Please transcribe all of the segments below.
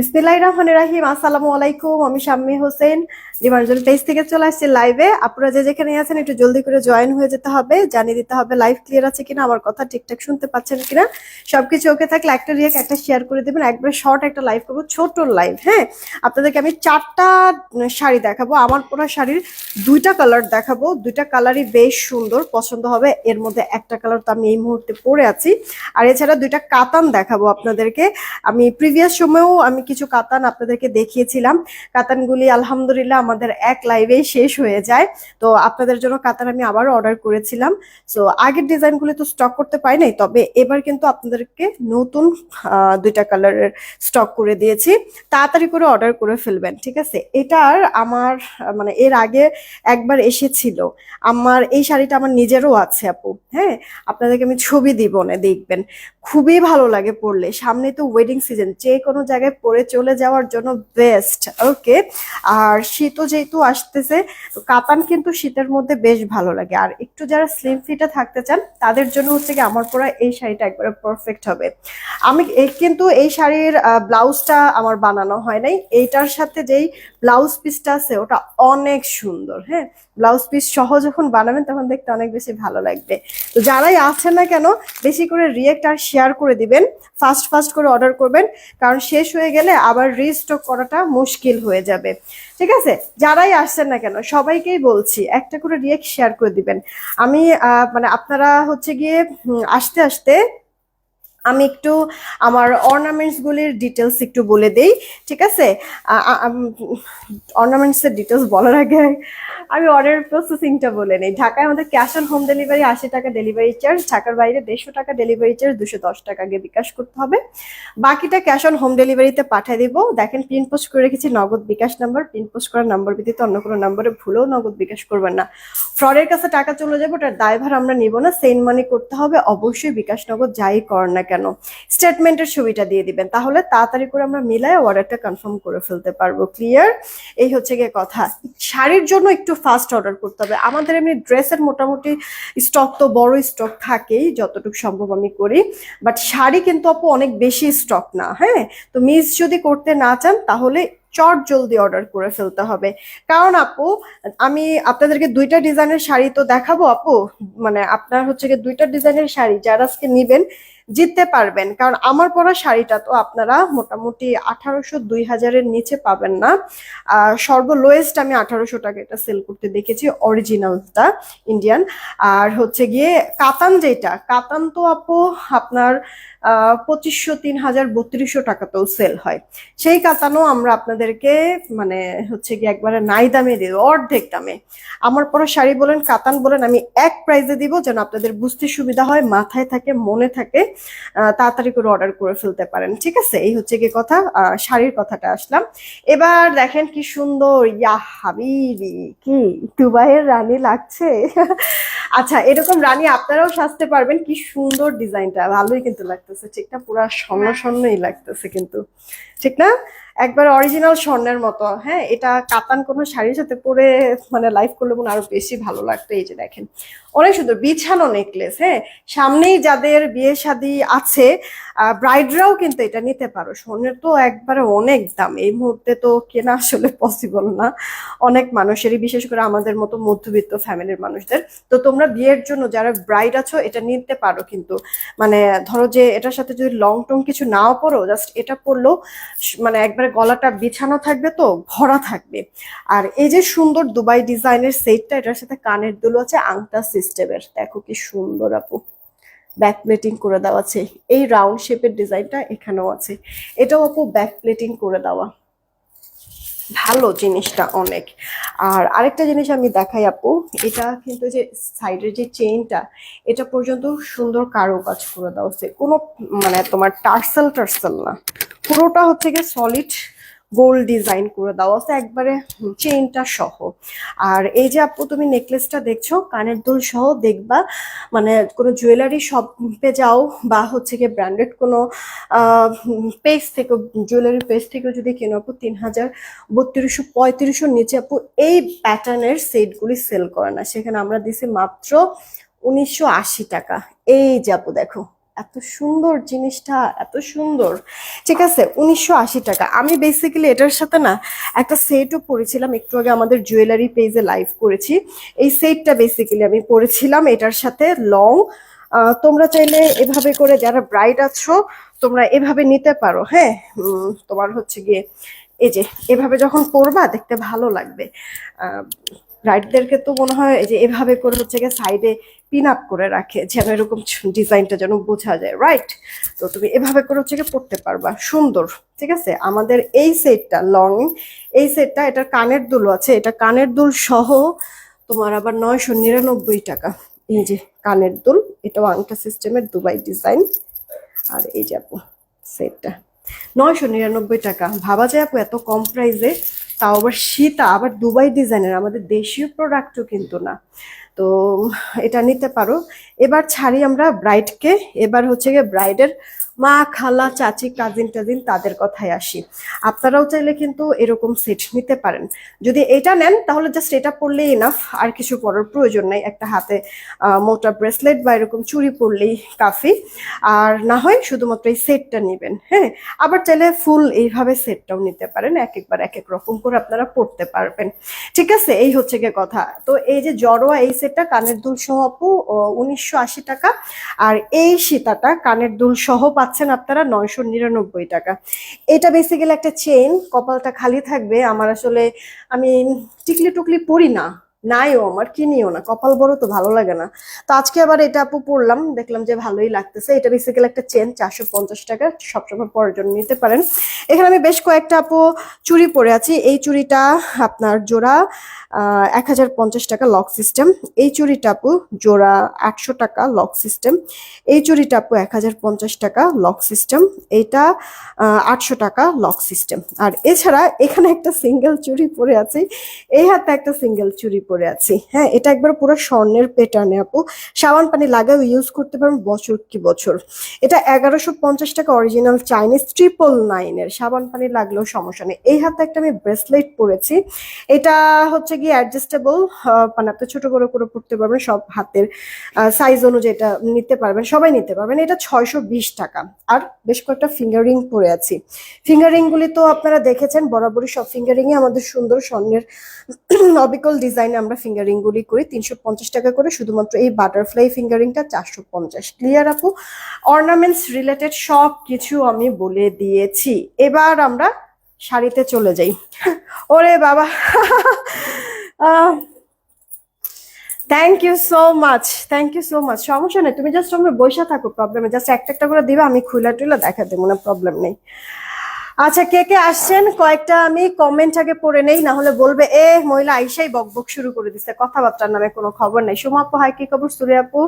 বিসমিল্লাহ রহমান রাহিম আসসালামু আলাইকুম। আমি শাম্মী হোসেন ডিমার্জন পেজ থেকে চলে আসছি লাইভে আপনারা যে যেখানে আছেন, একটু জলদি করে জয়েন হয়ে যেতে হবে, জানিয়ে দিতে হবে লাইভ ক্লিয়ার আছে কিনা আমার কথা ঠিকঠাক শুনতে পাচ্ছেন কিনা। সবকিছু ওকে থাকলে একটা রিয়েক একটা শেয়ার করে দেবেন। একবারে শর্ট একটা লাইভ করব, ছোট লাইভ হ্যাঁ? আপনাদেরকে আমি চারটা শাড়ি দেখাবো। আমার পরা শাড়ির দুইটা কালার দেখাবো। দুইটা কালারই বেশ সুন্দর, পছন্দ হবে। এর মধ্যে একটা কালার তো আমি এই মুহূর্তে পরে আছি। আর এছাড়া দুইটা কাতান দেখাবো আপনাদেরকে। আমি প্রিভিয়াস সময়েও আমি কিছু কাতান আপনাদেরকে দেখিয়েছিলাম। কাতানগুলি আলহামদুলিল্লাহ আমাদের এক লাইভেই শেষ হয়ে যায়। তো আপনাদের জন্য কাতার আমি আবারও অর্ডার করেছিলাম। সো আগের ডিজাইনগুলি তো স্টক করতে পারি নাই, তবে এবার কিন্তু আপনাদেরকে নতুন দুইটা কালারের স্টক করে দিয়েছি। তাড়াতাড়ি করে অর্ডার করে ফেলবেন, ঠিক আছে? এটার আমার মানে এর আগে একবার এসেছিল। আমার, এই শাড়িটা আমার নিজেরও আছে, আপু হ্যাঁ? আপনাদেরকে আমি ছবি দিব না, দেখবেন। খুবই ভালো লাগে পরলে। সামনে তো ওয়েডিং সিজন যে কোনো জায়গায় পরে চলে যাওয়ার জন্য বেস্ট ওকে আর শীতও যেহেতু আসতেছে, তো কাতান কিন্তু শীতের মধ্যে বেশ ভালো লাগে। আর একটু যারা স্লিম ফিটে থাকতে চান, তাদের জন্য হচ্ছে কি আমার পরা এই শাড়িটা একবারে পারফেক্ট হবে। আমি কিন্তু এই শাড়ির ব্লাউজটা আমার বানানো হয় নাই। এইটার সাথে যেই ব্লাউজ পিসটা আছে, ওটা অনেক সুন্দর হ্যাঁ? ব্লাউজ পিস সহ যখন বানাবেন তখন দেখতে অনেক বেশি ভালো লাগবে। তো যারাই আছেন না কেন, বেশি করে রিয়েক্ট আর শেয়ার করে দিবেন ফাস্ট ফাস্ট করে অর্ডার করবেন, কারণ শেষ হয়ে গেলে আবার রিস্টক করাটা মুশকিল হয়ে যাবে। ঠিক আছে? যারাই আসছেন না কেন, সবাইকেই বলছি, একটা করে রিয়েক্ট শেয়ার করে দিবেন। আমি মানে আপনারা হচ্ছে গিয়ে আসতে আসতে আমি একটু আমার অর্নামেন্টস গুলির ডিটেলস একটু বলে দেই, ঠিক আছে? অর্নামেন্টস এর ডিটেলস বলার আগে আমি অর্ডার প্রসেসিংটা বলে নেই। ঢাকায় আমাদের ক্যাশ অন হোম ডেলিভারি আশি টাকা ডেলিভারি চার্জ ঢাকার বাইরে দেড়শো টাকা ডেলিভারি চার্জ দুশো দশ টাকা আগে বিকাশ করতে হবে। বাকিটা ক্যাশ অন হোম ডেলিভারিতে পাঠিয়ে দিব। দেখেন প্রিন্ট পোস্ট করে রেখেছি, Nagad bKash number print post করার নাম্বার ব্যতীত অন্য কোনো নাম্বারে ভুলেও নগদ বিকাশ করবেন না। ফ্রডের কাছে টাকা চলে যাবে, ওটার দায়ভার আমরা নিব না সেন্ড মানি করতে হবে, অবশ্যই বিকাশ নগদ যাই করেন না কেন? স্টেটমেন্টের ছবিটা দিয়ে দিবেন, তাহলে তাড়াতাড়ি করে আমরা মিলায় অর্ডারটা কনফার্ম করে ফেলতে পারব ক্লিয়ার এই হচ্ছে গিয়ে কথা। শাড়ির জন্য একটু ফাস্ট অর্ডার করতে হবে। আমাদের এমনি ড্রেসের মোটামুটি স্টক তো বড় স্টক থাকেই, যতটুকু সম্ভব আমি করি। বাট শাড়ি কিন্তু আপু অনেক বেশি স্টক না হ্যাঁ? তো মিস যদি করতে না চান, তাহলে চট জলদি অর্ডার করে ফেলতে হবে। কারণ আপু, আমি আপনাদেরকে দুইটা ডিজাইনের শাড়ি তো দেখাবো আপু। মানে আপনার হচ্ছে গিয়ে দুইটা ডিজাইনের শাড়ি, যারা আজকে নিবেন জিততে পারবেন। কারণ আমার পরা শাড়িটা তো আপনারা মোটামুটি আঠারোশো দুই হাজারের নিচে পাবেন না। আর সর্বলোয়েস্ট আমি আঠারোশো টাকা এটা সেল করতে দেখেছি, অরিজিনালটা ইন্ডিয়ান। আর হচ্ছে গিয়ে কাতান যেটা, কাতান তো আপু আপনার পঁচিশশো, তিন হাজার, বত্রিশশো টাকাতেও সেল হয়। সেই কাতানও আমরা আপনাদেরকে মানে হচ্ছে গিয়ে একবারে নাই দামে দিই অর্ধেক দামে। আমার পরা শাড়ি বলেন, কাতান বলেন, আমি এক প্রাইজে দিব যেন আপনাদের বুঝতে সুবিধা হয়, মাথায় থাকে, মনে থাকে তাড়াতাড়ি করে অর্ডার করে ফেলতে পারেন। ঠিক আছে? এই হচ্ছে কি কথা শাড়ির কথাটা আসলাম। এবার দেখেন কি সুন্দর ইয়া হাবিবি, কি দুবাইয়ের রানী লাগছে। আচ্ছা এরকম রানী আপনারাও সাজতে পারবেন, কি সুন্দর ডিজাইনটা ভালোই কিন্তু লাগতেছে। ঠিক না? পুরা স্বর্ণ স্বর্ণই লাগতেছে কিন্তু। ঠিক না? একবার অরিজিনাল স্বর্ণের মতো। হ্যাঁ এটা কাতান কোনো শাড়ির সাথে পরে মানে লাইভ করলে মনে আরও বেশি ভালো লাগতো এই যে দেখেন। অনেক সুন্দর বিছানো নেকলেস হ্যাঁ। সামনেই যাদের বিয়ে শাদী আছে ব্রাইডরাও কিন্তু এটা নিতে পারো। স্বর্ণের তো একবারে অনেক দাম। এই মুহূর্তে তো কেনা আসলে পসিবল না। অনেক মানুষেরই, বিশেষ করে আমাদের মতো মধ্যবিত্ত ফ্যামিলির মানুষদের। তো তোমরা বিয়ের জন্য যারা ব্রাইড আছো, এটা নিতে পারো কিন্তু। মানে ধরো যে এটার সাথে যদি লং টং কিছু নাও পরো জাস্ট এটা পরলেও মানে একবারে গলাটা বিছানো থাকবে তো ভরা থাকবে। আর এই যে সুন্দর দুবাই ডিজাইনের সেটটা, এটার সাথে কানের দুলো আছে, আংটা সিস্টেমের দেখো কি সুন্দর আপু। ব্যাক প্লেটিং করে দেওয়া আছে। এই রাউন্ড শেপের ডিজাইনটা এখানেও আছে। এটাও আপু ব্যাক প্লেটিং করে দেওয়া। ভালো জিনিসটা অনেক। আর আরেকটা জিনিস আমি দেখাই আপু, এটা কিন্তু যে সাইডের যে চেইনটা এটা পর্যন্ত সুন্দর কারও কাজ করে দেওয়া হচ্ছে। কোনো মানে তোমার টার্সেল টার্সেল না। পুরোটা হচ্ছে গিয়ে সলিড গোল্ড ডিজাইন করে দেওয়া আছে একবারে চেইনটা সহ। আর এই যে আপু, তুমি নেকলেসটা দেখছ, কানের দুল সহ দেখবা মানে কোনো জুয়েলারি শপে যাও বা হচ্ছে গিয়ে ব্র্যান্ডেড কোনো পেজ থেকে, জুয়েলারি পেজ থেকে যদি কেনো আপু তিন হাজার বত্রিশশো পঁয়ত্রিশশো নিচে আপু এই প্যাটার্নের সেটগুলি সেল করে না। সেখানে আমরা দিছি মাত্র উনিশশো আশি টাকা। এই যে আপু, দেখো। এত সুন্দর জিনিসটা, এত সুন্দর। ঠিক আছে, উনিশশো আশি টাকা। আমি বেসিক্যালি এটার সাথে না একটা সেটও পরেছিলাম, একটু আগে আমাদের জুয়েলারি পেজে লাইভ করেছি। এই সেটটা বেসিক্যালি আমি পরেছিলাম এটার সাথে লং তোমরা চাইলে এভাবে করে যারা ব্রাইড আছো, তোমরা এভাবে নিতে পারো হ্যাঁ? তোমার হচ্ছে গিয়ে, এই যে, এভাবে যখন পরবা দেখতে ভালো লাগবে। ব্রাইডদেরকে তো মনে হয় যে এভাবে করে হচ্ছে গিয়ে সাইডে পিন আপ করে রাখে, যেন এরকম ডিজাইনটা যেন বোঝা যায় রাইট তো তুমি এভাবে করে হচ্ছে পরতে পারবা, সুন্দর, ঠিক আছে? আমাদের এই সেটটা লং এই সেটটা এটার কানের দুল আছে, এটা কানের দুল সহ তোমার আবার নয়শো নিরানব্বই টাকা। এই যে কানের দুল, এটাও আংটা সিস্টেমের দুবাই ডিজাইন আর এই যে আপু সেটটা নয়শো নিরানব্বই টাকা। ভাবা যায় আপু এত কম প্রাইসে তাও আবার সীতা আবার দুবাই ডিজাইনের আমাদের দেশীয় প্রোডাক্টও কিন্তু না। তো এটা নিতে পারো। এবার ছাড়ি আমরা ব্রাইডকে এবার হচ্ছে গিয়ে ব্রাইডের মা, খালা, চাচি কাজিন টাজিন তাদের কথায় আসি। আপনারাও চাইলে কিন্তু এরকম সেট নিতে পারেন। যদি এটা নেন, তাহলে জাস্ট এটা পরলেই এনাফ আর কিছু পরার প্রয়োজন নেই। একটা হাতে মোটা ব্রেসলেট বা এরকম চুড়ি পরলেই কাফি। আর না হয় শুধুমাত্র এই সেটটা নেবেন হ্যাঁ? আবার চাইলে ফুল এইভাবে সেটটাও নিতে পারেন। এক একবার এক এক রকম করে আপনারা পড়তে পারবেন। ঠিক আছে, এই হচ্ছে গিয়ে কথা। তো এই যে জড়োয়া, এই সেটটা কানের দুল সহ আপু উনিশশো আশি টাকা। আর এই সীতাটা কানের দুল সহ পাচ্ছেন আপনারা নয়শো নিরানব্বই টাকা। এটা বেসিক্যালি একটা চেন কপালটা খালি থাকবে। আমার আসলে আমি টিকলি টুকলি পরি না। নাইও, আমার কিনিও না, কপাল বড় তো, ভালো লাগে না। তো আজকে আবার এটা আপু পড়লাম দেখলাম যে ভালোই লাগতেছে। এটা বেসিক্যালি একটা চেন চারশো পঞ্চাশ টাকা সবসময় পরার জন্য নিতে পারেন। এখানে আমি বেশ কয়েকটা আপু চুড়ি পরে আছি। এই চুড়িটা আপনার জোড়া এক হাজার পঞ্চাশ টাকা লক সিস্টেম এই চুড়িটা আপু জোড়া আটশো টাকা লক সিস্টেম এই চুড়িটা আপু এক হাজার পঞ্চাশ টাকা লক সিস্টেম এইটা আটশো টাকা লক সিস্টেম আর এছাড়া এখানে একটা সিঙ্গেল চুড়ি পরে আছি। এই হাতে একটা সিঙ্গেল চুড়ি পরে আছি। হ্যাঁ এটা একবার পুরো স্বর্ণের পেটার্নে আপু। সাবান পানি লাগাও ইউজ করতে পারবেন বছর কি বছর। এটা এগারোশো পঞ্চাশ টাকা অরিজিনাল চাইনিজ ট্রিপল নাইনের সাবান পানি লাগলেও সমস্যা নেই। এই হাতে একটা আমি ব্রেসলেট পরেছি। এটা হচ্ছে গিয়ে অ্যাডজাস্টেবল মানে আপনি ছোট বড় করে পড়তে পারবেন, সব হাতের সাইজ অনুযায়ী এটা নিতে পারবেন, সবাই নিতে পারবেন। এটা ছয়শো বিশ টাকা। আর বেশ কয়েকটা ফিঙ্গার পরে আছি। ফিঙ্গার রিং গুলি তো আপনারা দেখেছেন, বরাবরই সব ফিঙ্গার রিং আমাদের সুন্দর স্বর্ণের অবিকল ডিজাইনে আমরা ফিঙ্গার রিং গুলি করি, তিনশো পঞ্চাশ টাকা করে। শুধুমাত্র এই বাটারফ্লাই ফিঙ্গারিংটা চারশো পঞ্চাশ। ক্লিয়ার আপু? অর্নামেন্টস রিলেটেড সব কিছু আমি বলে দিয়েছি। এবার আমরা শাড়িতে চলে যাই। ওরে বাবা! Thank you so much thank you so much সমস্যা নেই, তুমি জাস্ট আমরা বসে থাকো প্রবলেম জাস্ট একটা একটা করে দিবা, আমি খুলে টুলে দেখা দেবো না প্রবলেম নেই। আচ্ছা কে কে আসছেন? কয়েকটা আমি কমেন্ট আগে পড়ে নেই না হলে বলবে, এ, মহিলা আইসাই বকবক শুরু করে দিচ্ছে কথাবার্তার নামে কোনো খবর নেই। সুমা আপু, হাই, কি খবর? সুরে আপু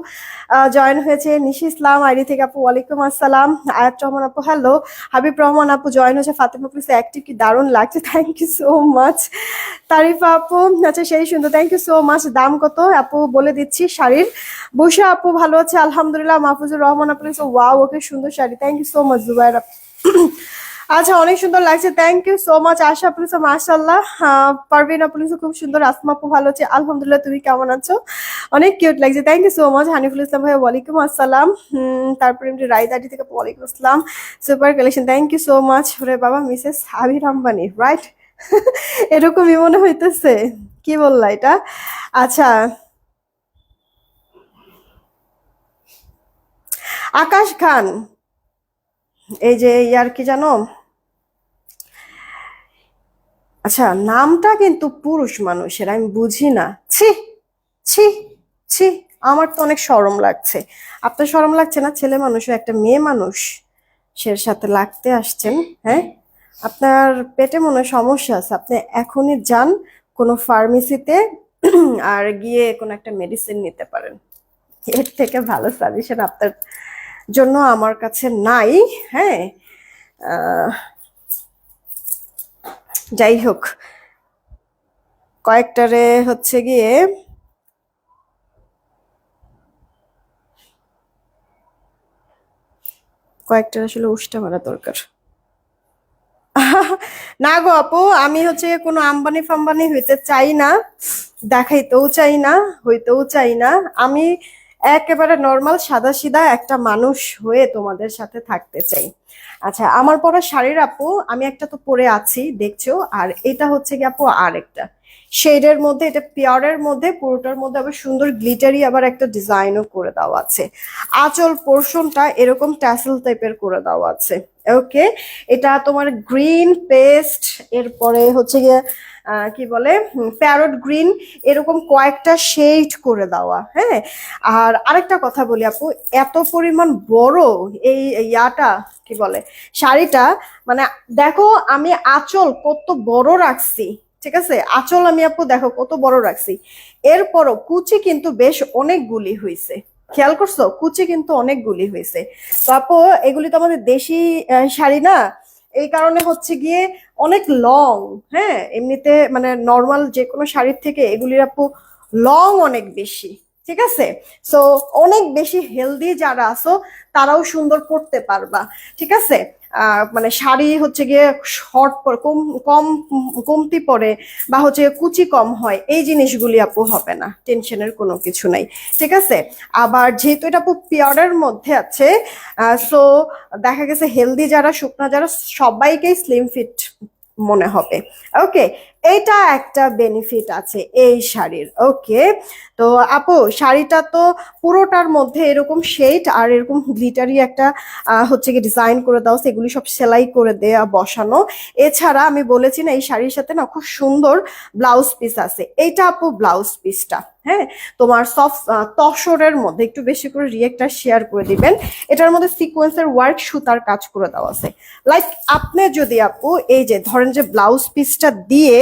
জয়েন হয়েছে, নিশি ইসলাম, আইডি থেকে আপু, ওয়ালাইকুম আসসালাম। আয়াত রহমান আপু, হ্যালো। হাবিব রহমান আপু, জয়েন হয়েছে, ফাতেমা প্লিজ অ্যাক্টিভ কি দারুণ লাগছে? Thank you so much Tarifa আপু আচ্ছা সেই সুন্দর থ্যাংক ইউ সো মাচ দাম কত? আপু, বলে দিচ্ছি, শাড়ির। বসে আপু, ভালো আছে, আলহামদুলিল্লাহ। মাহফুজুর রহমান আপু ওয়াও ওকে সুন্দর sari. Thank you so much Zubair আপু আচ্ছা অনেক সুন্দর লাগছে। Thank you so much Asha police মাশাল্লাহ পারভিনা পুলিশ খুব সুন্দর আসমা আপু ভালো আছে, আলহামদুলিল্লাহ তুমি কেমন আছো? অনেক কিউট লাগছে। Thank you so much Haniful Islam ভাই ওয়ালাইকুম আসসালাম। তারপরে এমনি রায়দাটি থেকে ওয়ালাইকুম আসসালাম। Super collection thank you so much ওরে বাবা, মিসেস আবির আম্বানি রাইট এরকমই মনে হইতেছে। কি বললা এটা? আচ্ছা। আকাশ খান এই যে ইয়ার কি জানো? আচ্ছা নামটা কিন্তু পুরুষ মানুষের, আমি বুঝি না। ছি ছি ছি, আমার তো অনেক সরম লাগছে। আপনার সরম লাগছে না? ছেলে মানুষ, একটা মেয়ে মানুষ সের সাথে লাগতে আসছেন হ্যাঁ? আপনার পেটে মনে সমস্যা আছে। আপনি এখনই যান কোনো ফার্মেসিতে আর গিয়ে কোনো একটা মেডিসিন নিতে পারেন। এর থেকে ভালো সাজেশন আপনার জন্য আমার কাছে নাই হ্যাঁ। যাই হোক, কয়েকটারে হচ্ছে গিয়ে কয়েকটার আসলে উষ্টা মারা দরকার। না গো আপু, আমি হচ্ছে কোনো আম্বানি ফাম্বানি হইতে চাই না, দেখাইতেও চাই না, হইতেও চাই না। আমি একেবারে নর্মাল সাদা সিধা একটা মানুষ হয়ে তোমাদের সাথে থাকতে চাই। আচ্ছা আমার পরা শাড়ির আপু, আমি একটা তো পরে আছি, দেখছ? আর এটা হচ্ছে কি আপু আরেকটা। শেডের মধ্যে, এটা পিওরের মধ্যে, পুরোটার মধ্যে আবার সুন্দর গ্লিটারি আবার একটা ডিজাইনও করে দেওয়া আছে। আঁচল পোর্শনটা এরকম ট্যাসেল টাইপের করে দেওয়া আছে। ওকে এটা তোমার গ্রিন পেস্ট এরপরে হচ্ছে গিয়ে কি বলে প্যারট গ্রিন এরকম কয়েকটা শেড করে দেওয়া হ্যাঁ? আর আরেকটা কথা বলি আপু, এত পরিমাণ বড় এই ইয়াটা, কি বলে, শাড়িটা মানে দেখো আমি আঁচল কত বড় রাখছি, ঠিক আছে? আঁচল আমি আপু দেখো কত বড় রাখছি। এরপরও কুচি কিন্তু বেশ অনেকগুলি হয়েছে খেয়াল করছ? কুচি কিন্তু অনেকগুলি হয়েছে তো আপু, এগুলি তো আমাদের দেশি শাড়ি না? এই কারণে হচ্ছে গিয়ে অনেক লং হ্যাঁ? এমনিতে মানে নর্মাল যে কোনো শাড়ির থেকে এগুলির আপু লং অনেক বেশি, ঠিক আছে? সো অনেক বেশি হেলদি যারা আছো, তারাও সুন্দর পড়তে পারবা, ঠিক আছে? মানে শাড়ি হচ্ছে গিয়ে শর্ট কম কম, কমতি পরে বা হচ্ছে কুচি কম হয়, এই জিনিসগুলি আপু হবে না টেনশনের কোনো কিছু নাই, ঠিক আছে? আবার যেহেতু এটা আপু পিওরের মধ্যে আছে সো দেখা গেছে হেলদি যারা, শুকনা যারা, সবাইকেই স্লিম ফিট মনে হবে ওকে এইটা একটা বেনিফিট আছে এই শাড়ির ওকে তো আপু, শাড়িটা তো পুরোটার মধ্যে এরকম শেড আর এরকম গ্লিটারি একটা হচ্ছে কি ডিজাইন করে দাও, সেগুলি সব সেলাই করে দেয়া, বসানো। এছাড়া আমি বলেছি না, এই শাড়ির সাথে না খুব সুন্দর ব্লাউজ পিস আছে। এইটা আপু ব্লাউজ পিসটা হ্যাঁ? তোমার সফট তসরের মধ্যে একটু বেশি করে রিয়েক্টটা শেয়ার করে দিবেন। এটার মধ্যে সিকোয়েন্সের ওয়ার্ক সুতার কাজ করে দেওয়া আছে। লাইক আপনি যদি আপু, এই যে ধরেন যে ব্লাউজ পিসটা দিয়ে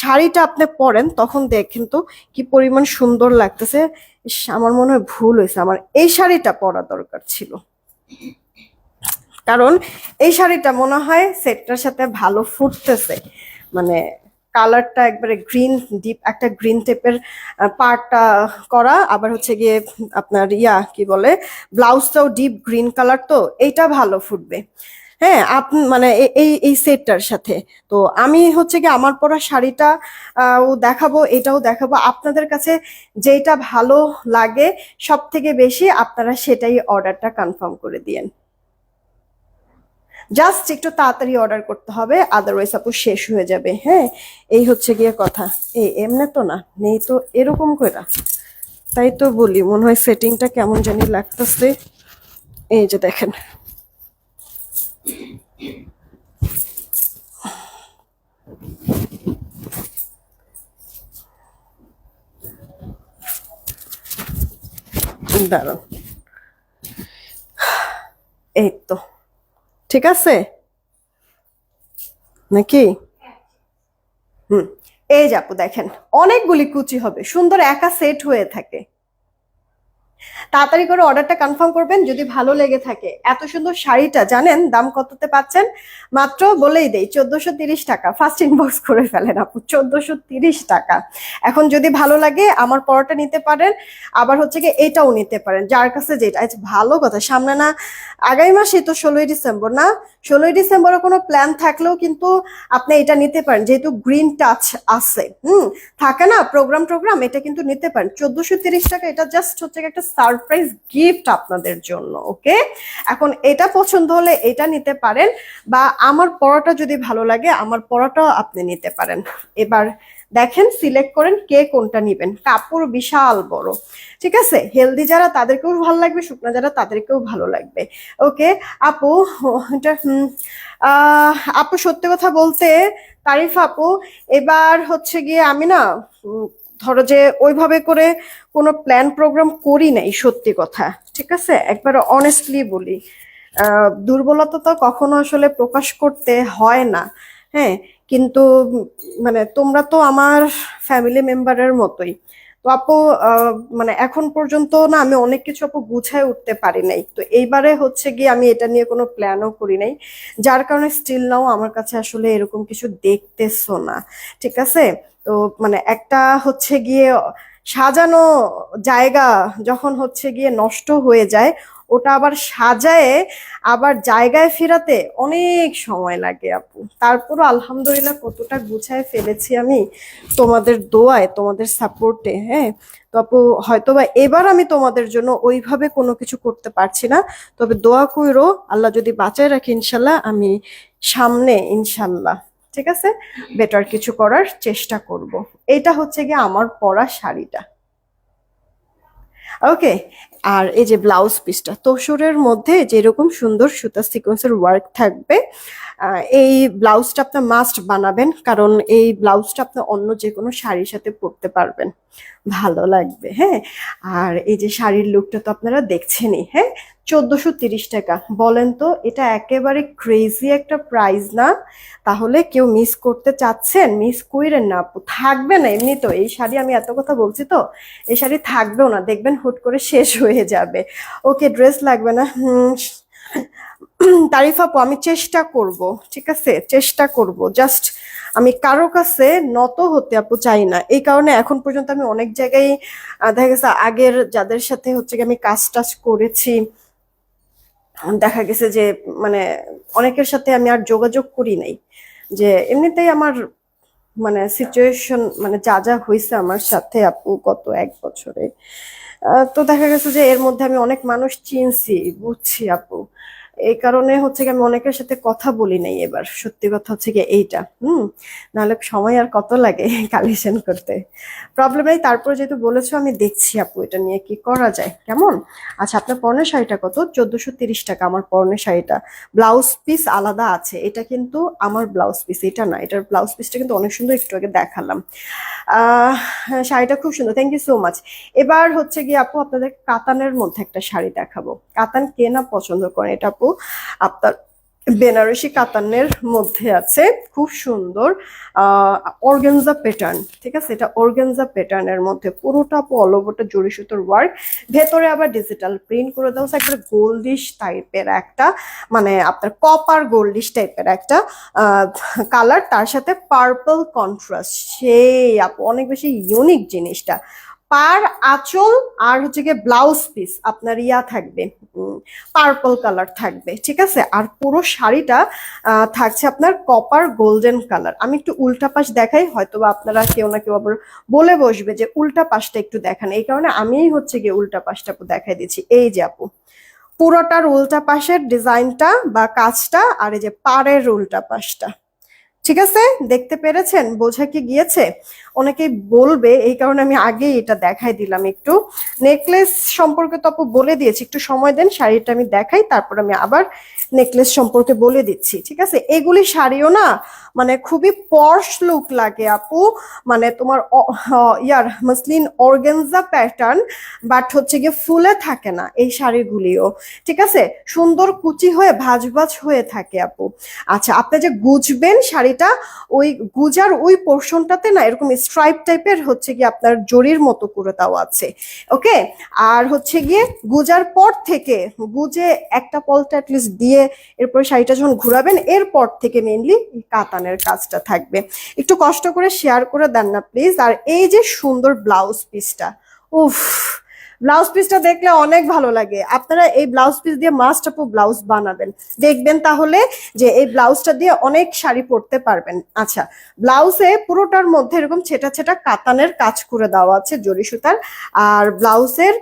শাড়িটা আপনি পরেন, তখন দেখেন তো কি পরিমাণ সুন্দর লাগতেছে। আমার মনে হয় ভুল হয়েছে। আমার এই শাড়িটা পরা দরকার ছিল। কারণ এই শাড়িটা মনে হয় সেটটার সাথে ভালো ফুটতেছে। মানে কালারটা একবারে গ্রিন, ডিপ একটা গ্রিন টাইপের পার্টটা করা। আবার হচ্ছে গিয়ে আপনার ইয়া কি বলে, ব্লাউজটাও ডিপ গ্রিন কালার তো, এইটা ভালো ফুটবে। হ্যাঁ আপ মানে এই এই সেটটার সাথে। তো আমি হচ্ছে কি আমার পরা শাড়িটা ও দেখাবো, এটাও দেখাবো। আপনাদের কাছে যেটা ভালো লাগে সব থেকে বেশি আপনারা সেটাই অর্ডারটা কনফার্ম করে দিয়েন। জাস্ট একটু তাড়াতাড়ি অর্ডার করতে হবে আদারওয়াইজ আপু শেষ হয়ে যাবে হ্যাঁ? এই হচ্ছে গিয়ে কথা। এই এমনি তো না, নেই তো এরকম করে তাই তো বলি, মনে হয় সেটিংটা কেমন জানি লাগতেছে। এই যে দেখেন। দাঁড়ান এই তো। ঠিক আছে? নাকি? হুম। এই যে দেখেন, অনেকগুলি কুচি হবে। সুন্দর একা সেট হয়ে থাকে। তাড়াতাড়ি করে অর্ডারটা কনফার্ম করবেন যদি ভালো লেগে থাকে। এত সুন্দর শাড়িটা, জানেন দাম কততে পাচ্ছেন? মাত্র বলেই দেই, চোদ্দশো তিরিশ টাকা। ফার্স্ট ইনবক্স করে ফেলেন আপু, চোদ্দশো তিরিশ টাকা। এখন যদি ভালো লাগে, আমার পরোটা নিতে পারেন, আবার হচ্ছে কি এটাও নিতে পারেন। যার কাছে যেটা আচ্ছা ভালো কথা। সামনে না, আগামী মাসে তো ষোলোই ডিসেম্বর না? ষোলোই ডিসেম্বরে কোনো প্ল্যান থাকলেও কিন্তু আপনি এটা নিতে পারেন, যেহেতু গ্রিন টাচ আছে। হুম, থাকে না প্রোগ্রাম টোগ্রাম এটা কিন্তু নিতে পারেন। চোদ্দশো তিরিশ টাকা, এটা জাস্ট হচ্ছে একটা সারপ্রাইজ গিফট আপনাদের জন্য ওকে এখন এটা পছন্দ হলে এটা নিতে পারেন বা আমার পড়াটা যদি ভালো লাগে, আমার পড়াটাও আপনি নিতে পারেন। এবার দেখেন সিলেক্ট করেন কে কোনটা নিবেন। কাপড় বিশাল বড়, ঠিক আছে? হেলদি যারা, তাদেরকেও ভালো লাগবে, শুকনা যারা, তাদেরকেও ভালো লাগবে ওকে আপু, এটা আপু সত্যি কথা বলতে, তারিফ আপু, এবার হচ্ছে গিয়ে আমি না ধরো যে ওইভাবে করে কোনো প্ল্যান প্রোগ্রাম করি নাই, সত্যি কথা, ঠিক আছে? একবার অনেস্টলি বলি দুর্বলতা তো কখনো আসলে প্রকাশ করতে হয় না হ্যাঁ? কিন্তু মানে তোমরা তো আমার ফ্যামিলি মেম্বারের মতোই। তো আপু মানে এখন পর্যন্ত না আমি অনেক কিছু আপু গুছায় উঠতে পারি নাই। তো এইবারে হচ্ছে গিয়ে আমি এটা নিয়ে কোনো প্ল্যানও করি নাই। যার কারণে স্টিল নাও আমার কাছে আসলে এরকম কিছু দেখতেছো না। ঠিক আছে? তো মানে একটা হচ্ছে গিয়ে সাজানো জায়গা যখন হচ্ছে গিয়ে নষ্ট হয়ে যায় ওটা আবার সাজায়ে আবার জায়গায় ফেরাতে অনেক সময় লাগে, আপু। তারপরও আলহামদুলিল্লাহ কতটা গুছায় ফেলেছি আমি তোমাদের দোয়ায়, তোমাদের সাপোর্টে হ্যাঁ? তো আপু হয়তো বা এবার আমি তোমাদের জন্য ওইভাবে কোনো কিছু করতে পারছি না। তবে দোয়া কইরো, আল্লাহ যদি বাঁচায় রাখে ইনশাল্লাহ, আমি সামনে ইনশাল্লাহ, ঠিক আছে? বেটার কিছু করার চেষ্টা করব। এটা হচ্ছে গিয়ে আমার পরা শাড়িটা। ওকে আর এই যে ব্লাউজ পিসটা তোষরের মধ্যে যেরকম সুন্দর সুতা সিকোয়েন্সের ওয়ার্ক থাকবে এই ব্লাউজটা আপনার মাস্ট বানাবেন, কারণ এই ব্লাউজটা আপনি অন্য যে কোনো শাড়ির সাথে পরতে পারবেন। ভালো লাগবে হ্যাঁ? আর এই যে শাড়ির লুকটা তো আপনারা দেখছেনই হ্যাঁ? চোদ্দোশো তিরিশ টাকা। বলেন তো, এটা একেবারে ক্রেজি একটা প্রাইস না? তাহলে কেউ মিস করতে চাচ্ছেন মিস কইরেন না থাকবে না, এমনি তো। এই শাড়ি আমি এত কথা বলছি তো, এই শাড়ি থাকবেও না। দেখবেন হুট করে শেষ হয়ে যাবে। ওকে ড্রেস লাগবে না? তারিফ আপু, আমি চেষ্টা করব, ঠিক আছে? চেষ্টা করব। জাস্ট আমি কারও কাছে নত হতে আপু চাই না। এই কারণে এখন পর্যন্ত আমি অনেক জায়গায় দেখা গেছে আগের যাদের সাথে হচ্ছে আমি কাজ টাজ করেছি, দেখা গেছে যে মানে অনেকের সাথে আমি আর যোগাযোগ করি নাই। যে এমনিতেই আমার মানে সিচুয়েশন মানে যা যা হয়েছে আমার সাথে আপু গত এক বছরে। তো দেখা গেছে যে এর মধ্যে আমি অনেক মানুষ চিনছি, বুঝছি আপু। এই কারণে হচ্ছে কি আমি অনেকের সাথে কথা বলি নাই এবার। সত্যি কথা হচ্ছে কি এইটা, হুম? নাহলে সময় আর কত লাগে কালেকশন করতে? প্রবলেম নেই তারপরে যেহেতু বলেছ, আমি দেখছি আপু এটা নিয়ে কি করা যায়। কেমন? আচ্ছা আপনার পর্ণের শাড়িটা কত? চোদ্দশো তিরিশ টাকা আমার পর্ণের শাড়িটা। ব্লাউজ পিস আলাদা আছে। এটা কিন্তু আমার ব্লাউজ পিস এটা না। এটার ব্লাউজ পিসটা কিন্তু অনেক সুন্দর, একটু আগে দেখালাম। আহ শাড়িটা খুব সুন্দর। থ্যাংক ইউ সো মাচ এবার হচ্ছে গিয়ে আপু আপনাদের কাতানের মধ্যে একটা শাড়ি দেখাবো। কাতান কে না পছন্দ করেন এটা আপু? আপনার বেনারসি কাতানের মধ্যে আছে। খুব সুন্দর আহ অর্গেনজা প্যাটার্ন ঠিক আছে? এটা অর্গেনজা প্যাটার্নের মধ্যে পুরোটা অল ওভারটা জড়ি সুতোর ওয়ার্ক ভেতরে আবার ডিজিটাল প্রিন্ট করে দেওয়া একটা গোল্ডিশ টাইপের একটা মানে আপনার কপার গোল্ডিশ টাইপের একটা কালার তার সাথে পার্পল কন্ট্রাস্ট সেই আপু, অনেক বেশি ইউনিক জিনিসটা। পার আঁচল আর হচ্ছে গিয়ে ব্লাউজ পিস আপনার ইয়া থাকবে পার্পল কালার থাকবে, ঠিক আছে? আর পুরো শাড়িটা থাকছে আপনার কপার গোল্ডেন কালার আমি একটু উল্টা পাশ দেখাই হয়তো আপনারা কেউ না কেউ আবার বলে বসবে যে উল্টা পাশটা একটু দেখান। এই কারণে আমিই হচ্ছে গিয়ে উল্টা পাশটা দেখাই দিচ্ছি। এই যে আপু, পুরোটার উল্টা পাশের ডিজাইনটা বা কাজটা আর এই যে পাড়ের উল্টা পাশটা। ঠিক আছে? দেখতে পেরেছেন? বোঝা কি গিয়েছে? অনেকেই বলবে, এই কারণে আমি আগেই এটা দেখাই দিলাম একটু। নেকলেস সম্পর্কে তো আপু বলে দিয়েছি, একটু সময় দেন, শাড়িটা আমি দেখাই, তারপর আমি আবার নেকলেস সম্পর্কে বলে দিচ্ছি, ঠিক আছে? এগুলি শাড়িও না মানে খুবই পর্শ লুক লাগে আপু মানে তোমার ইয়ার মসলিন অর্গেনজা প্যাটার্ন, বাট হচ্ছে গিয়ে ফুলে থাকে না এই শাড়িগুলিও, ঠিক আছে? সুন্দর কুচি হয়ে ভাজ ভাজ হয়ে থাকে আপু। আচ্ছা আপনি যে গুজবেন শাড়িটা ওই গুজার ওই পোর্শনটাতে না এরকম স্ট্রাইপ টাইপের হচ্ছে গিয়ে আপনার জরির মতো করে দেওয়া আছে ওকে আর হচ্ছে গিয়ে গুজার পর থেকে গুজে একটা পলটা অ্যাটলিস্ট দিয়ে এরপরে শাড়িটা যখন ঘুরাবেন, এরপর থেকে মেনলি কাতানের কাজটা থাকবে। একটু কষ্ট করে শেয়ার করে দেন না প্লিজ আর এই যে সুন্দর ব্লাউজ পিসটা উফ! ব্লাউজ পিসটা দেখলে অনেক ভালো লাগে। আপনারা এই ব্লাউজ পিস দিয়ে মাস্ট আপু ব্লাউজ বানাবেন। দেখবেন তাহলে যে এই ব্লাউজটা দিয়ে অনেক শাড়ি পরতে পারবেন। আচ্ছা ব্লাউজে পুরোটার মধ্যে এরকম ছেটা ছেটা কাতানের কাজ করে দেওয়া আছে, জরি সুতার। আর ব্লাউজের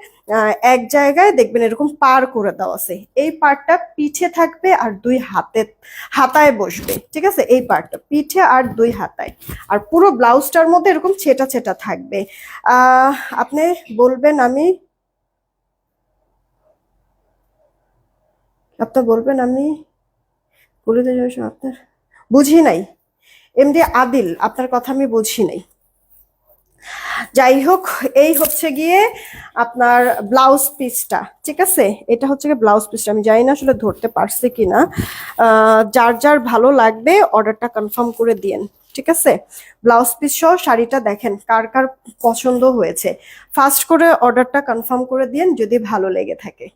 এক জায়গায় দেখবেন এরকম পার করে দেওয়া আছে। এই পার্টটা পিঠে থাকবে আর দুই হাতে, হাতায় বসবে। ঠিক আছে? এই পার্টটা পিঠে আর দুই হাতায়। আর পুরো ব্লাউজটার মধ্যে এরকম ছেটা ছেটা থাকবে। আপনি বলবেন আমি আপনার বলবেন আমি আপনার। বুঝি নাই। এমডি আদিল আপনার কথা আমি বুঝি নাই। যাই হোক এই হচ্ছে গিয়ে আপনার ব্লাউজ পিসটা ঠিক আছে? এটা হচ্ছে গিয়ে ব্লাউজ পিসটা। আমি জানি না আসলে ধরতে পারছি কিনা। আহ, যার যার ভালো লাগবে অর্ডারটা কনফার্ম করে দিয়েন ঠিক আছে? ব্লাউজ পিস সহ শাড়িটা দেখেন কার কার পছন্দ হয়েছে। ফার্স্ট করে অর্ডারটা কনফার্ম করে দিয়েন যদি ভালো লেগে থাকে।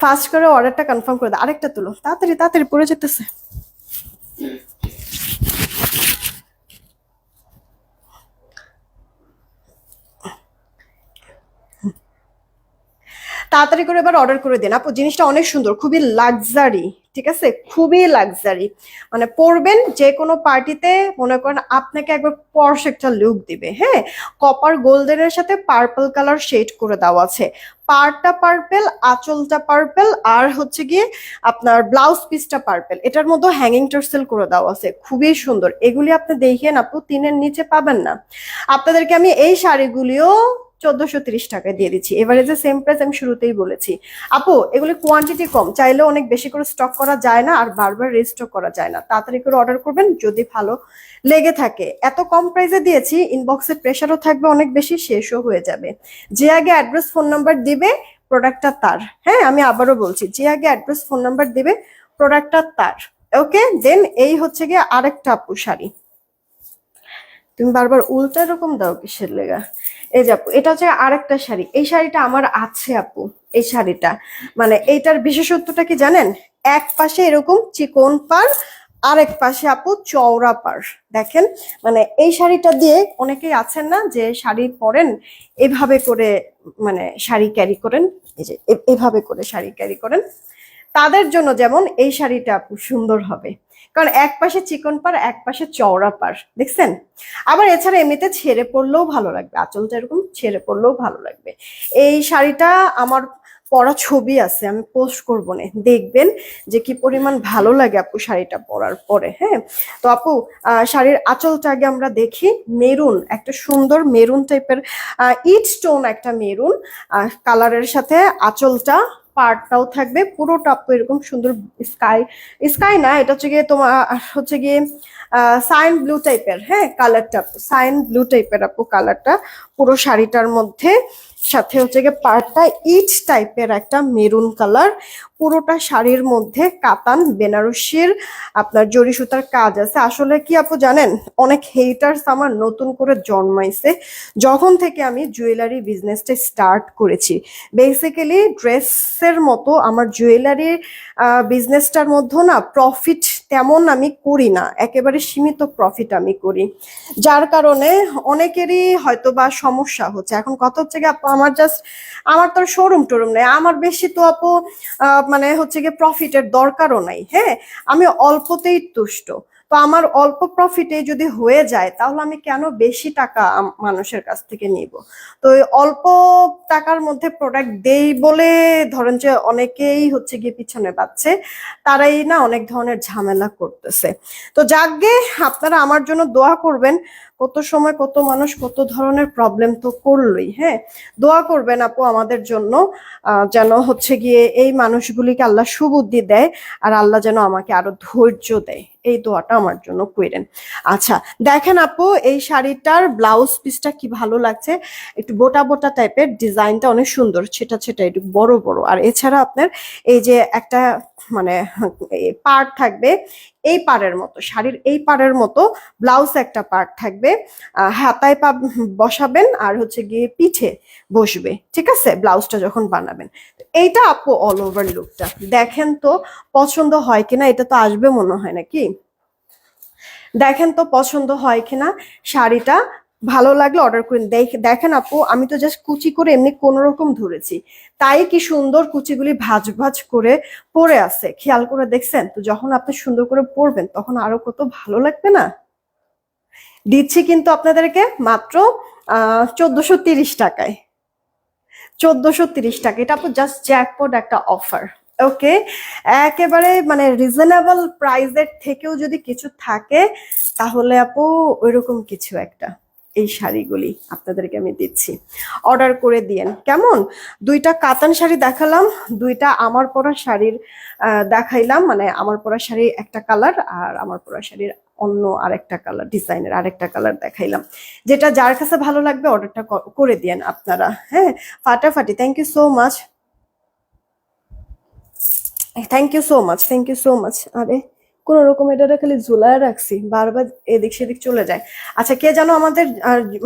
ফার্স্ট করে অর্ডারটা কনফার্ম করে দাও। আরেকটা তুলো। তাড়াতাড়ি তাড়াতাড়ি পড়ে যেতেছে। তাড়াতাড়ি করে এবার অর্ডার করে দিন। আপু, জিনিসটা অনেক সুন্দর, খুবই লাক্সারি ঠিক আছে? খুবই লাক্সারি মানে পরবেন যে কোনো পার্টিতে, মনে করেন আপনাকে একবার পরশ একটা লুক দিবে হ্যাঁ? কপার গোল্ডেনের সাথে পার্পল কালার শেড করে দেওয়া আছে। পারটা পার্পেল আঁচলটা পার্পেল আর হচ্ছে গিয়ে আপনার ব্লাউজ পিসটা পার্পেল এটার মধ্যে হ্যাঙ্গিং টার্সেল করে দেওয়া আছে, খুবই সুন্দর। এগুলি আপনি দেখেন আপু তিনের নিচে পাবেন না। আপনাদেরকে আমি এই শাড়িগুলিও চোদ্দশো তিরিশ টাকায় দিয়ে দিচ্ছি। এবারে যে সেম প্রাইস আমি শুরুতেই বলেছি। আপু, এগুলি কোয়ান্টিটি কম, চাইলেও অনেক বেশি করে স্টক করা যায় না আর বারবার রিস্টক করা যায় না। তাড়াতাড়ি করে অর্ডার করবেন যদি ভালো লেগে থাকে। এত কম প্রাইসে দিয়েছি ইনবক্সে প্রেশারও থাকবে অনেক বেশি, শেষও হয়ে যাবে। যে আগে অ্যাড্রেস ফোন নাম্বার দিবে প্রোডাক্টটা তার। হ্যাঁ আমি আবারও বলছি, যে আগে অ্যাড্রেস ফোন নাম্বার দিবে প্রোডাক্টটা তার। ওকে দেন এই হচ্ছে গিয়ে আরেকটা আপু শাড়ি। তুমি বারবার উল্টা এরকম দাও কিসের লেগা? এই যে আপু, এটা হচ্ছে আরেকটা শাড়ি। এই শাড়িটা আমার আছে আপু, এই শাড়িটা। মানে এইটার বিশেষত্বটা কি জানেন? এক পাশে এরকম চিকন পার আরেক পাশে আপু চওড়া পার দেখেন মানে এই শাড়িটা দিয়ে অনেকেই আছেন না যে শাড়ি পরেন, এভাবে করে মানে শাড়ি ক্যারি করেন। এই যে এভাবে করে শাড়ি ক্যারি করেন। তাদের জন্য যেমন এই শাড়িটা আপু সুন্দর হবে। কারণ এক পাশে চিকন পার এক পাশে চওড়া পার দেখছেন? আবার এছাড়া এমনিতে ছেড়ে পড়লেও ভালো লাগবে। আঁচলটা এরকম ছেড়ে পড়লেও ভালো লাগবে। এই শাড়িটা আমার পরা ছবি আছে, আমি পোস্ট করব না। দেখবেন যে কি পরিমাণ ভালো লাগে আপু শাড়িটা পরার পরে হ্যাঁ? তো আপু শাড়ির আঁচলটা আগে আমরা দেখি। মেরুন, একটা সুন্দর মেরুন টাইপের ইট স্টোন একটা মেরুন কালারের সাথে আঁচলটা পার্টটাও থাকবে পুরো টপ এরকম সুন্দর স্কাই স্কাই না, এটা হচ্ছে গিয়ে তোমার হচ্ছে গিয়ে সাইন ব্লু টাইপের হ্যাঁ কালারটা সাইন ব্লু টাইপের আপু কালারটা পুরো শাড়িটার মধ্যে। সাথে হচ্ছে গিয়ে পার্টটা ইট টাইপের একটা মেরুন কালার পুরোটা শাড়ির মধ্যে কাতান, বেনারসির আপনার জরি সুতার কাজ আছে। আসলে কি আপু জানেন, অনেক হেটার্স আমার নতুন করে জন্মাইছে। যখন থেকে আমি জুয়েলারি বিজনেসটা স্টার্ট করেছি। বেসিক্যালি ড্রেসের মতো আমার জুয়েলারি বিজনেসটার মধ্যে না প্রফিট তেমন আমি করি না। একেবারে সীমিত প্রফিট আমি করি। যার কারণে অনেকেরই হয়তো বা সমস্যা হচ্ছে। এখন কথা হচ্ছে কি আপু আমার জাস্ট আমার তো শোরুম টোরুম নেই। আমার বেশি তো আপু মানে হচ্ছে গিয়ে প্রফিটের দরকারও নাই। হ্যাঁ আমি অল্পতেই তুষ্ট। তো আমার অল্প প্রফিটে যদি হয়ে যায়, তাহলে আমি কেন বেশি টাকা মানুষের কাছ থেকে নিব? তো অল্প টাকার মধ্যে প্রোডাক্ট দেই বলে ধরেন যে অনেকেই হচ্ছে গিয়ে পিছনে পাচ্ছে তারাই না অনেক ধরনের ঝামেলা করতেছে। তো যাকগে, আপনারা আমার জন্য দোয়া করবেন, কত সময় কত মানুষ কত ধরনের প্রবলেম তো করলোই হ্যাঁ? দোয়া করবেন আপু আমাদের জন্য যেন হচ্ছে গিয়ে এই মানুষগুলিকে আল্লাহ সুবুদ্ধি দেয়, আর আল্লাহ যেন আমাকে আরও ধৈর্য দেয়। এই দোয়াটা আমার জন্য করেন আচ্ছা দেখেন আপু, এই শাড়িটার ব্লাউজ পিসটা কি ভালো লাগছে? একটু বোটা বোটা টাইপের ডিজাইনটা অনেক সুন্দর, ছেটা ছেটা, একটু বড় বড়। আর এছাড়া আপনার এই যে একটা মানে পার্ট থাকবে এই পাড়ের মতো, শাড়ির এই পাড়ের মতো ব্লাউজ একটা পার্ট থাকবে। হাতায় পা বসাবেন আর হচ্ছে গিয়ে পিঠে বসবে, ঠিক আছে? ব্লাউজটা যখন বানাবেন। এইটা আপু অল ওভার লুকটা দেখেন তো পছন্দ হয় কিনা, এটা তো আসবে মনে হয় নাকি? দেখেন তো পছন্দ হয় কিনা শাড়িটা। ভালো লাগলে অর্ডার করে দেখ- দেখেন আপু, আমি তো জাস্ট কুচি করে এমনি কোন রকম ধরেছি। তাই কি সুন্দর কুচিগুলি ভাজ ভাজ করে পরে আছে। খেয়াল করে দেখছেন? তো যখন আপনি সুন্দর করে পরবেন তখন আরও কত ভালো লাগবে না? দিচ্ছি কিন্তু আপনাদেরকে মাত্র আহ চোদ্দশো তিরিশ টাকায়। চোদ্দশো তিরিশ টাকা। এটা আপু জাস্ট জ্যাকপট একটা অফার ওকে? একেবারে মানে রিজনেবল প্রাইসের থেকেও যদি কিছু থাকে, তাহলে আপু ওইরকম কিছু একটা। এই শাড়িগুলি আপনাদেরকে আমি দিচ্ছি। অর্ডার করে দিয়েন। কেমন? দুইটা কাতান শাড়ি দেখালাম, দুইটা আমার পরা শাড়ির দেখাইলাম। মানে আমার পরা শাড়ি একটা কালার আর আমার পরা শাড়ির অন্য আরেকটা কালার, ডিজাইনের আরেকটা কালার দেখাইলাম। যেটা যার কাছে ভালো লাগবে অর্ডারটা করে দিয়েন আপনারা। হ্যাঁ? ফাটাফাটি। Thank you so much thank you so much thank you so much আরে কোন রকম এটা খালি ঝুলায় রাখছি, বারবার এদিক সেদিক চলে যায়। আচ্ছা কে যেন আমাদের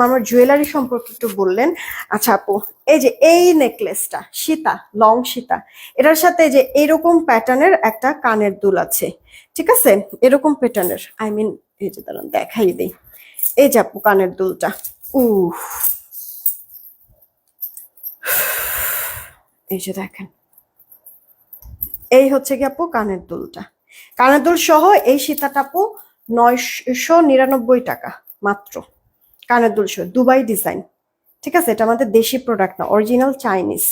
আমার জুয়েলারি সম্পর্কে একটু বললেন। আচ্ছা আপু, এই যে এই নেকলেসটা সীতা লং সীতা, এটার সাথে যে এরকম প্যাটার্নের একটা কানের দুল আছে, ঠিক আছে? এরকম প্যাটার্নের আই মিন এই যে দাঁড়ান, দেখাই দিই। এই যে আপু কানের দুলটা, উফ। এই যে দেখেন। এই হচ্ছে কি আপু কানের দুলটা। কানের দুল সহ এই সীতাটাপু নয়শো নিরানব্বই টাকা মাত্র। কানাদুল সহ, দুবাই ডিজাইন ঠিক আছে? এটা আমাদের দেশি প্রোডাক্ট না অরিজিনাল চাইনিজ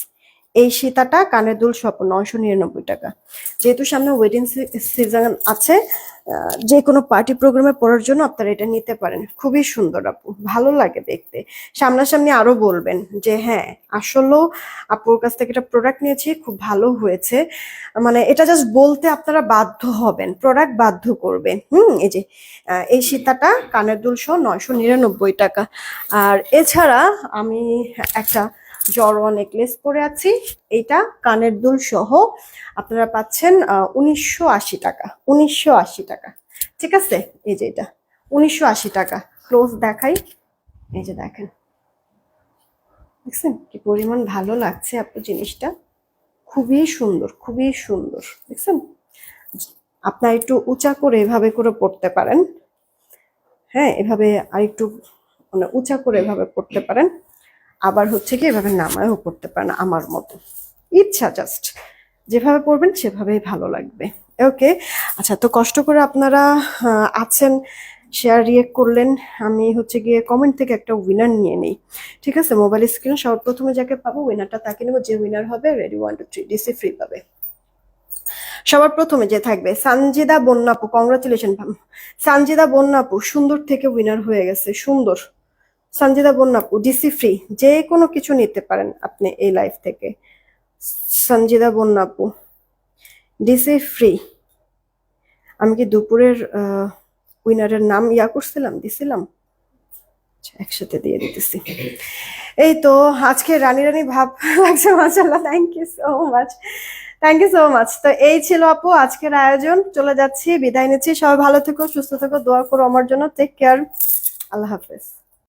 এই সীতাটা কানের দুল সহ নয়শো নিরানব্বই টাকা। যেহেতু সামনে ওয়েডিং সিজন আছে যে কোনো পার্টি প্রোগ্রামে পড়ার জন্য আপনারা এটা নিতে পারেন। খুবই সুন্দর আপু, ভালো লাগে দেখতে। সামনাসামনি আরও বলবেন যে হ্যাঁ আসলেও আপুর কাছ থেকে এটা প্রোডাক্ট নিয়েছি, খুব ভালো হয়েছে। মানে এটা জাস্ট বলতে আপনারা বাধ্য হবেন প্রোডাক্ট বাধ্য করবে। হুম, এই যে এই সীতাটা কানের দুল সহ নয়শো নিরানব্বই টাকা। আর এছাড়া আমি একটা জড়োয়া নেকলেস পরে আছি। এইটা কানের দুল সহ আপনারা পাচ্ছেন উনিশশো আশি টাকা। উনিশশো আশি টাকা। ঠিক আছে? এই যে এটা। উনিশশো আশি টাকা। ক্লোজ দেখাই। এই যে দেখেন। দেখছেন? কি পরিমাণ ভালো লাগছে আপনার জিনিসটা। খুবই সুন্দর খুবই সুন্দর। দেখছেন? আপনার একটু উঁচা করে এভাবে করে পড়তে পারেন। হ্যাঁ এভাবে আরেকটু মানে উঁচা করে এভাবে পড়তে পারেন। আবার হচ্ছে কি এভাবে নামায়ও পড়তে পারেন আমার মতো। ইচ্ছা জাস্ট যেভাবে পড়বেন সেভাবেই ভালো লাগবে। ওকে আচ্ছা তো কষ্ট করে আপনারা আছেন শেয়ার রিয়েক্ট করলেন, আমি হচ্ছে গিয়ে কমেন্ট থেকে একটা উইনার নিয়ে নিই। ঠিক আছে? মোবাইল স্ক্রিনে সবার প্রথমে যাকে পাবো উইনারটা তাকে নেব, যে উইনার হবে ready one two three DC free পাবে। সবার প্রথমে যে থাকবে, সানজিদা বন্যাপু কংগ্রাচুলেশন সানজিদা বন্যাপু, সুন্দর থেকে উইনার হয়ে গেছে, সুন্দর। সঞ্জিদা বন্যাপু ডিসি ফ্রি যে কোনো কিছু নিতে পারেন আপনি এই লাইফ থেকে। সঞ্জিদা বন্যাপু ডিসি ফ্রি আমি কি দুপুরের উইনারের নাম ইয়া করছিলাম দিছিলাম? আচ্ছা, একসাথে দিয়ে দিতেছি। এই তো আজকে রানী রানী ভাব লাগছে মাসাল্লাহ thank you so much thank you so much তো এই ছিল আপু আজকের আয়োজন। চলে যাচ্ছি বিদায় নিচ্ছি। সবাই ভালো থেকো সুস্থ থেকো দোয়া করো আমার জন্য। টেক কেয়ার আল্লাহ হাফেজ।